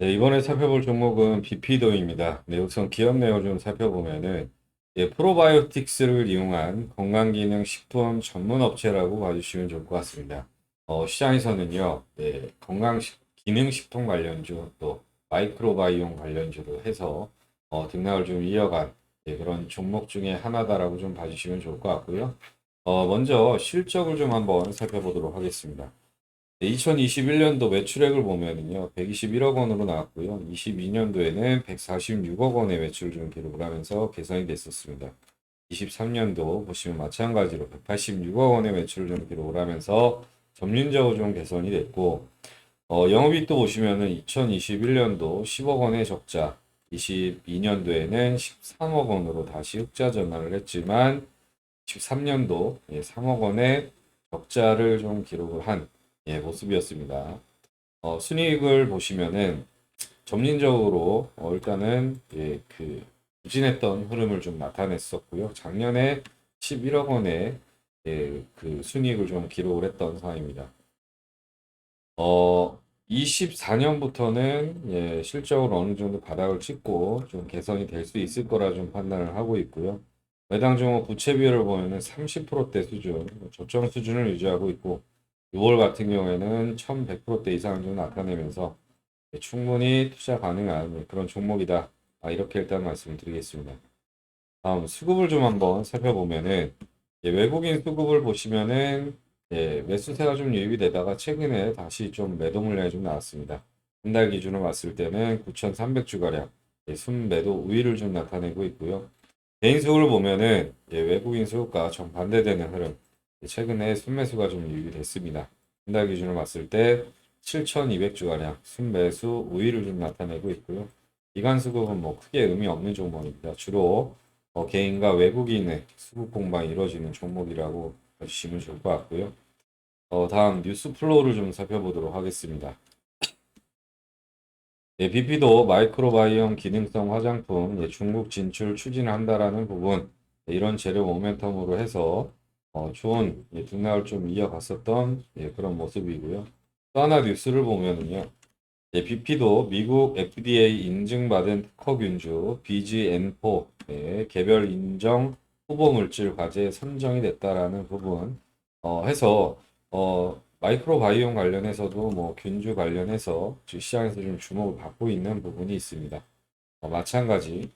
네, 이번에 살펴볼 종목은 비피도입니다. 네, 우선 기업 내용 좀 살펴보면은 예, 프로바이오틱스를 이용한 건강기능 식품 전문 업체라고 봐주시면 좋을 것 같습니다. 어, 시장에서는요, 네, 건강 기능 식품 관련주 또 마이크로바이옴 관련주로 해서 어, 등락을 좀 이어간 예, 그런 종목 중에 하나다라고 좀 봐주시면 좋을 것 같고요. 어, 먼저 실적을 좀 한번 살펴보도록 하겠습니다. 2021년도 매출액을 보면은요, 121억 원으로 나왔고요. 22년도에는 146억 원의 매출을 좀 기록을 하면서 개선이 됐었습니다. 23년도 보시면 마찬가지로 186억 원의 매출을 좀 기록을 하면서 점진적으로 좀 개선이 됐고, 어, 영업이익도 보시면은 2021년도 10억 원의 적자, 22년도에는 13억 원으로 다시 흑자 전환을 했지만, 13년도 3억 원의 적자를 좀 기록을 한 예, 모습이었습니다. 어, 순이익을 보시면은 점진적으로 어, 일단은 예, 그 부진했던 흐름을 좀 나타냈었고요. 작년에 11억 원의 예, 그 순이익을 좀 기록을 했던 상황입니다. 어, 24년부터는 예, 실적으로 어느 정도 바닥을 찍고 좀 개선이 될 수 있을 거라 좀 판단을 하고 있고요. 매당 종목 부채 비율을 보면은 30%대 수준, 저점 수준을 유지하고 있고 6월 같은 경우에는 1100%대 이상을 좀 나타내면서 충분히 투자 가능한 그런 종목이다. 아, 이렇게 일단 말씀을 드리겠습니다. 다음 수급을 좀 한번 살펴보면은 예, 외국인 수급을 보시면은 예, 매수세가 좀 유입이 되다가 최근에 다시 좀 매도 물량이 좀 나왔습니다. 한 달 기준으로 봤을 때는 9,300주가량 예, 순매도 우위를 좀 나타내고 있고요. 개인 수급을 보면은 예, 외국인 수급과 정반대되는 흐름 최근에 순매수가 좀 유입이 됐습니다. 한달 기준으로 봤을 때 7,200주가량 순매수 우위를 좀 나타내고 있고요. 기간 수급은 뭐 크게 의미 없는 종목입니다. 주로 어, 개인과 외국인의 수급 공방이 이루어지는 종목이라고 봐주시면 좋을 것 같고요. 어, 다음 뉴스 플로우를 좀 살펴보도록 하겠습니다. 예, BP도 마이크로바이옴 기능성 화장품 예, 중국 진출 추진한다라는 부분 예, 이런 재료 모멘텀으로 해서 어, 좋은 예, 등락을 좀 이어갔었던 예, 그런 모습이고요. 또 하나 뉴스를 보면은요. 예, BP도 미국 FDA 인증받은 특허균주 BGN4 예, 개별 인정 후보 물질 과제에 선정이 됐다라는 부분 어, 해서 어, 마이크로바이옴 관련해서도 뭐 균주 관련해서 시장에서 좀 주목을 받고 있는 부분이 있습니다. 어, 마찬가지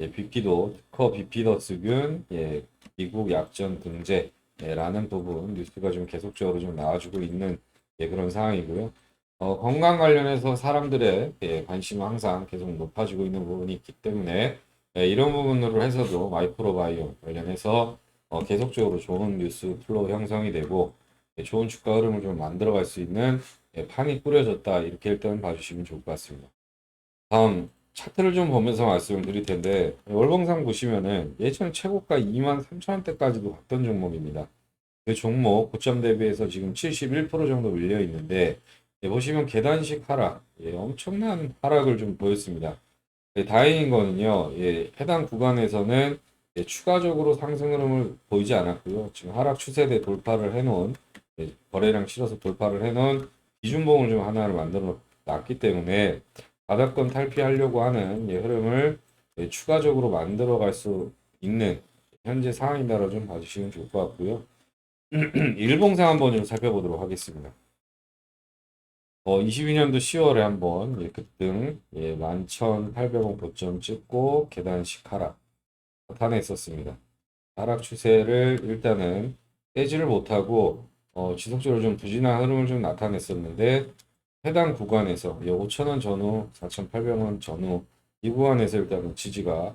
예, BP도 특허 비피더스균 예, 미국 약전 등재라는 부분 뉴스가 좀 계속적으로 좀 나와주고 있는 예, 그런 상황이고요. 어, 건강 관련해서 사람들의 예, 관심은 항상 계속 높아지고 있는 부분이 있기 때문에 예, 이런 부분으로 해서도 마이크로바이옴 관련해서 어, 계속적으로 좋은 뉴스 플로우 형성이 되고 예, 좋은 주가 흐름을 좀 만들어갈 수 있는 예, 판이 꾸려졌다 이렇게 일단 봐주시면 좋을 것 같습니다. 다음 차트를 좀 보면서 말씀을 드릴 텐데 월봉상 보시면은 예전 최고가 2만 3천 원대까지도 갔던 종목입니다. 그 종목 고점 대비해서 지금 71% 정도 밀려 있는데 예, 보시면 계단식 하락, 예, 엄청난 하락을 좀 보였습니다. 예, 다행인 거는요, 예, 해당 구간에서는 예, 추가적으로 상승 흐름을 보이지 않았고요. 지금 하락 추세대 돌파를 해놓은 예, 거래량 실어서 돌파를 해놓은 기준봉을 좀 하나를 만들어 놨기 때문에 바닥권 탈피하려고 하는 예, 흐름을 예, 추가적으로 만들어 갈 수 있는 현재 상황이다라고 좀 봐주시면 좋을 것 같고요. 일봉상 한번 좀 살펴보도록 하겠습니다. 어, 22년도 10월에 한번 예, 급등 예, 11,800원 고점 찍고 계단식 하락 나타냈었습니다. 하락 추세를 일단은 깨지를 못하고 어, 지속적으로 좀 부진한 흐름을 좀 나타냈었는데 해당 구간에서 5,000원 전후, 4,800원 전후 이 구간에서 일단은 지지가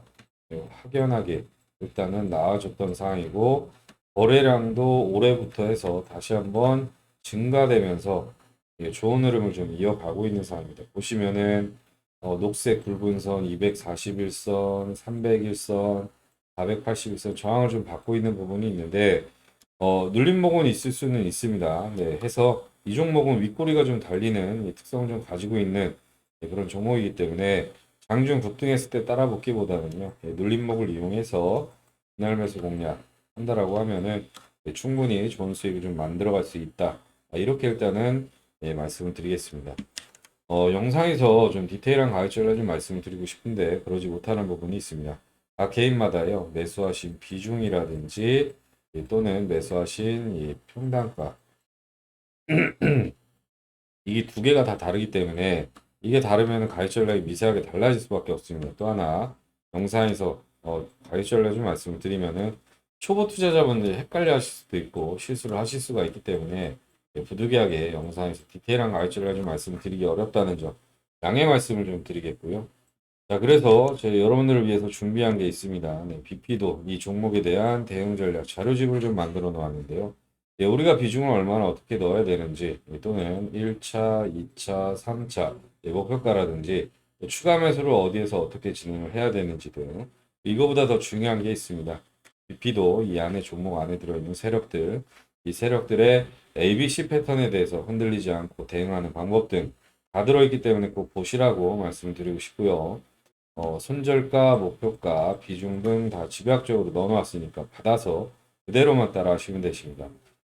예, 확연하게 일단은 나와줬던 상황이고 거래량도 올해부터 해서 다시 한번 증가되면서 예, 좋은 흐름을 좀 이어가고 있는 상황입니다. 보시면은 어, 녹색 굵은 선 241선, 301선, 481선 저항을 좀 받고 있는 부분이 있는데 어, 눌림목은 있을 수는 있습니다. 네, 해서 이 종목은 윗꼬리가 좀 달리는 이 특성을 좀 가지고 있는 예, 그런 종목이기 때문에 장중 급등했을 때 따라 붙기보다는요 예, 눌림목을 이용해서 분할 매수 공략 한다라고 하면은 예, 충분히 좋은 수익을 좀 만들어갈 수 있다. 아, 이렇게 일단은 예, 말씀을 드리겠습니다. 어, 영상에서 좀 디테일한 가격전을 좀 말씀을 드리고 싶은데 그러지 못하는 부분이 있습니다. 각 개인마다요 매수하신 비중이라든지 예, 또는 매수하신 이 평단가 이게 두 개가 다 다르기 때문에 이게 다르면 전략이 미세하게 달라질 수밖에 없습니다. 또 하나 영상에서 어, 전략 좀 말씀을 드리면은 초보 투자자분들이 헷갈려 하실 수도 있고 실수를 하실 수가 있기 때문에 예, 부득이하게 영상에서 디테일한 전략 좀 말씀을 드리기 어렵다는 점 양해 말씀을 좀 드리겠고요. 자, 그래서 저희 여러분들을 위해서 준비한 게 있습니다. 네, BP도 이 종목에 대한 대응 전략 자료집을 좀 만들어 놓았는데요. 예, 우리가 비중을 얼마나 어떻게 넣어야 되는지 예, 또는 1차, 2차, 3차 예, 목표가라든지 예, 추가 매수를 어디에서 어떻게 진행을 해야 되는지 등 이거보다 더 중요한 게 있습니다. BP도 이 안에 종목 안에 들어있는 세력들 이 세력들의 ABC 패턴에 대해서 흔들리지 않고 대응하는 방법 등 다 들어있기 때문에 꼭 보시라고 말씀을 드리고 싶고요. 어, 손절가, 목표가, 비중 등 다 집약적으로 넣어놨으니까 받아서 그대로만 따라 하시면 되십니다.